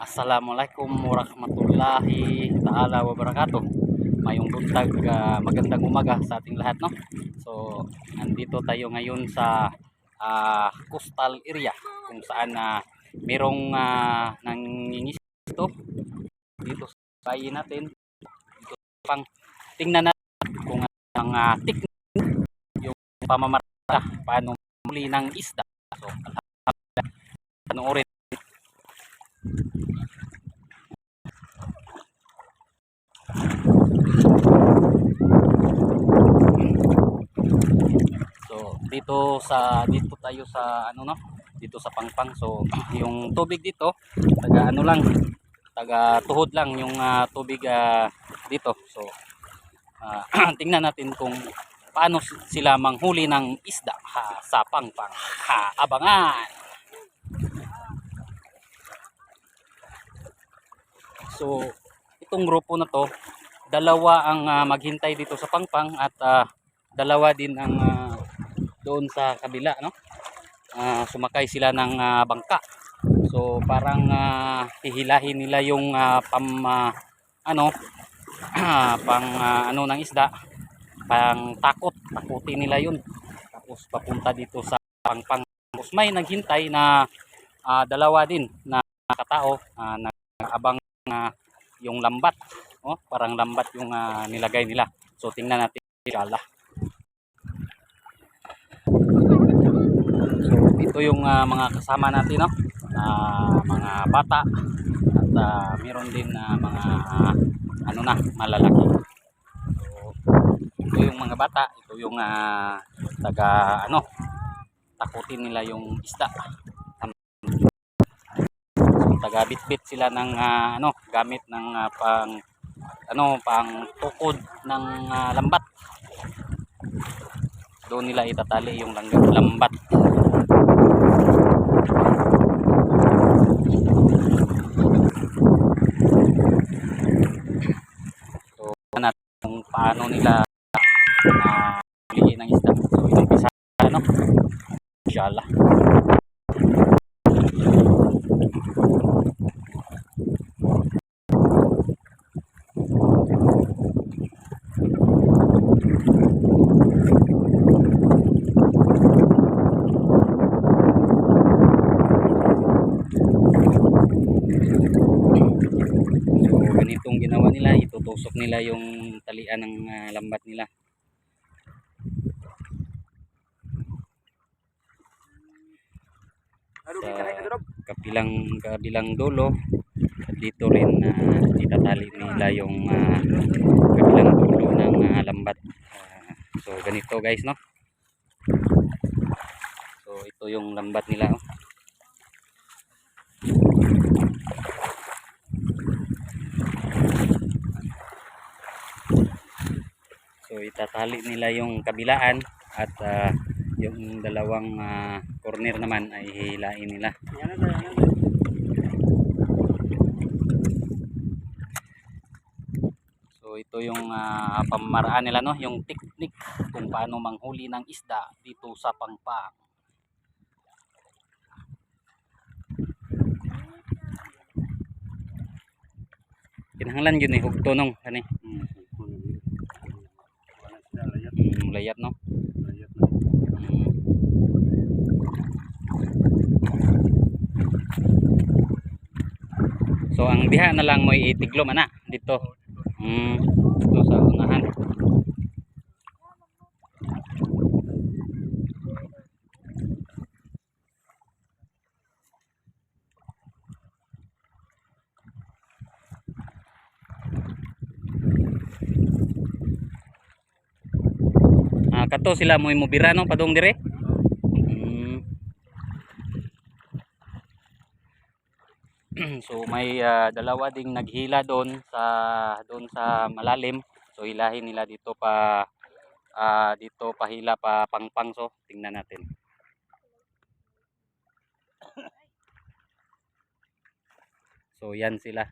Assalamualaikum warahmatullahi ta'ala wabarakatuh. Mayong buntag, ah, magandang umaga sa ating lahat, no? So, nandito tayo ngayon sa ah, coastal area kung saan na merong uh, nangingis dito dito sa bayi natin. Dito pang tingnan natin kung ang uh, technique yung pamamarata paano muli ng isda. So, panoorin So dito sa dito tayo sa ano no dito sa Pangpang. So yung tubig dito taga ano lang taga tuhod lang yung ah, tubig ah, dito. So ah, tingnan natin kung paano sila manghuli ng isda ha, sa Pangpang. Ha, abangan. So itong grupo na to dalawa ang ah, maghintay dito sa Pangpang at ah, dalawa din ang ah, doon sa kabila no? Ah, sumakay sila ng ah, bangka. So parang ah, hihilahin nila yung ah, pam ah, ano pang ah, ano ng isda pang takot. Takutin nila yun. Tapos papunta dito sa pangpang. Tapos may naghintay na ah, dalawa din na katao ah, nag-abang ah, yung lambat oh parang lambat yung ah, nilagay nila so tingnan natin inshallah So ito yung ah, mga kasama natin no. Ah, mga bata at ah, meron din na mga ah, ano na malalaki. So ito yung mga bata, ito yung ah, taga ano takutin nila yung isda. So taga bitbit sila ng ah, ano gamit ng ah, pang ano pang tukod ng ah, lambat. Doon nila itatali yung lang- lambat. So, natin kung paano nila uh, ng isda. So, inumpisa ano? Inshallah. So, ganitong ginawa nila, itutusok nila yung talian ng ah, lambat nila. Sa kapilang kabilang dulo, dito rin na itatali nila yung ah, kabilang dulo ng ah, lambat. Ah, so, ganito guys, no? So, ito yung lambat nila, oh. So itatali nila yung kabilaan at ah, yung dalawang ah, corner naman ay hihilain nila. So ito yung ah, pamamaraan nila no, yung technique kung paano manghuli ng isda dito sa Pangpang. Kinahanglan yun eh, hugto nung kani. Mm, layat no. Mm. So ang diha na lang mo itiglom ana dito. Mm, dito sa unahan. Ah, kato sila mo imubira no padung dire. Mm. so may ah, dalawa ding naghila doon sa doon sa malalim. So hilahin nila dito pa ah, dito pahila pa pangpang so tingnan natin. So yan sila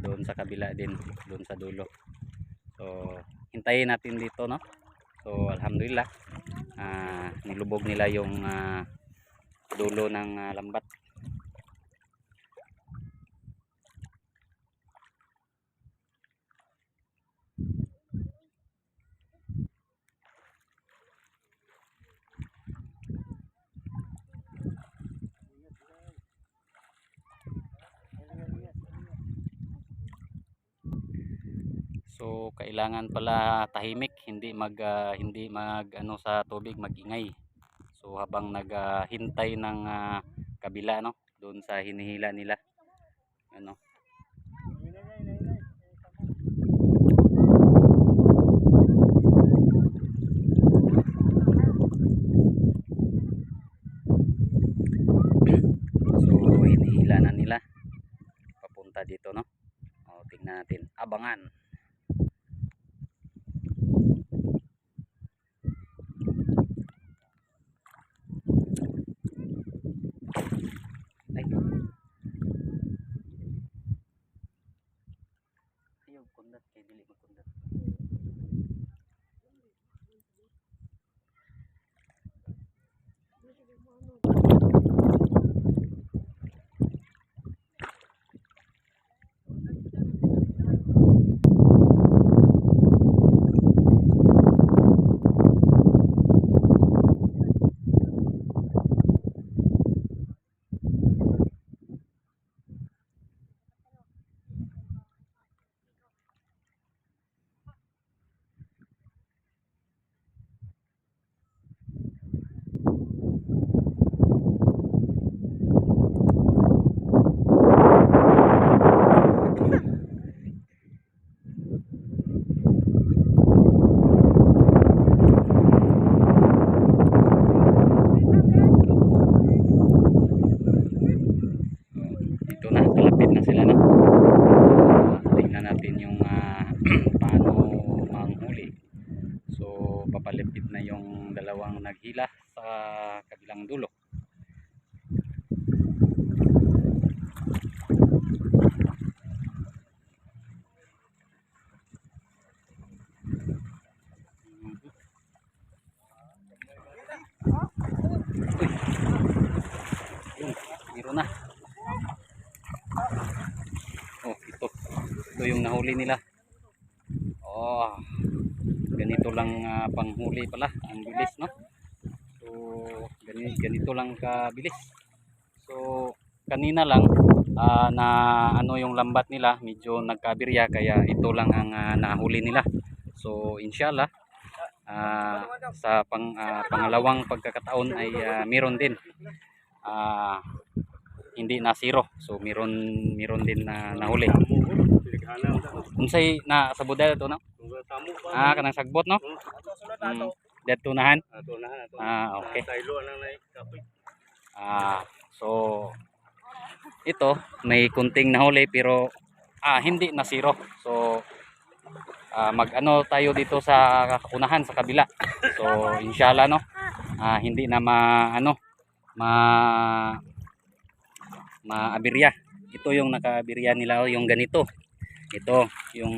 doon sa kabila din, doon sa dulo. So hintayin natin dito no. So alhamdulillah ah, nilubog nila yung ah, dulo ng ah, lambat. So kailangan pala tahimik, hindi mag ah, hindi mag ano sa tubig magingay. So habang naghintay ng ah, kabila no, doon sa hinihila nila. bili mo tunda naghila sa kabilang dulo Oh, ito. Ito yung nahuli nila. Oh, ganito lang ah, panghuli pala. Ang bilis, no? Ganito, ganito lang kabilis. So, kanina lang ah, na ano yung lambat nila, medyo nagkabirya kaya ito lang ang ah, nahuli nila. So, inshallah ah, sa pang, ah, pangalawang pagkakataon ay ah, meron din. Ah, hindi na zero. So meron meron din na nahuli. Unsay na sa budal to no? Ah kanang sagbot no? Mm, dead tunahan. Ah okay. Ah so ito may kunting nahuli pero ah hindi na zero. So ah, mag-ano tayo dito sa unahan sa kabila. So inshallah no. Ah, hindi na ma ano ma maabirya. Ito yung nakaabirya nila o yung ganito. Ito yung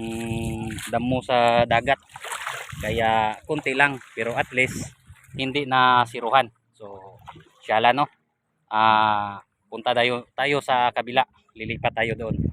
damo sa dagat. Kaya konti lang pero at least hindi na siruhan. So inshallah no. Ah punta tayo tayo sa kabila. Lilipat tayo doon.